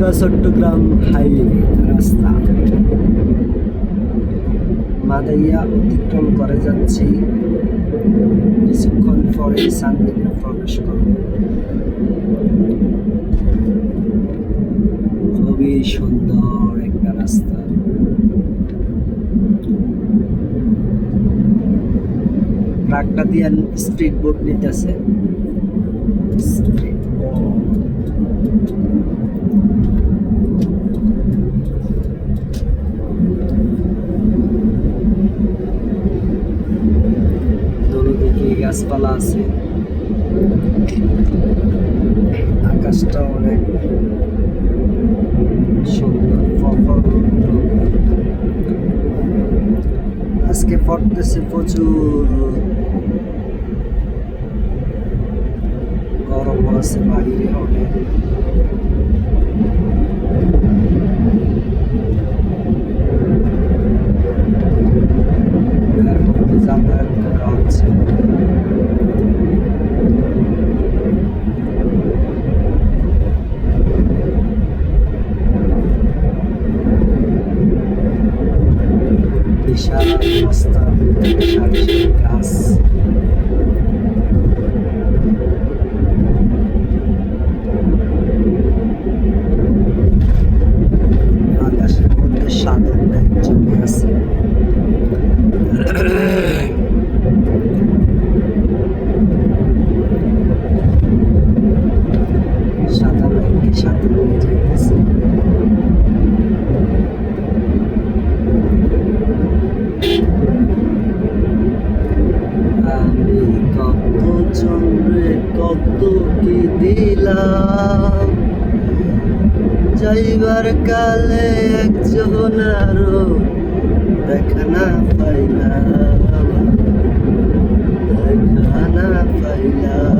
Dhaka Chittagong highway রাস্তা। মাদাইয়া অতিক্রম করে যাচ্ছি। কিছুক্ষণ পরে সান্দিকে প্রবেশ করব। খুবই সুন্দর একটা রাস্তা। ট্রাকটা দিয়ে স্ট্রিট বোর্ড নিতেছে। গাছপালা আছে আকাশটা অনেক সুন্দর ফফর আজকে পড়তেছে প্রচুর রোদ। গরম আছে বাইরে অনেক করা হচ্ছে বিশাল রাস্তা সারি গাছ আমি কত জন্মে কত কি দিলাম? যাইবার কালে একজন আরও দেখা না পাইলাম। দেখা পাইলাম।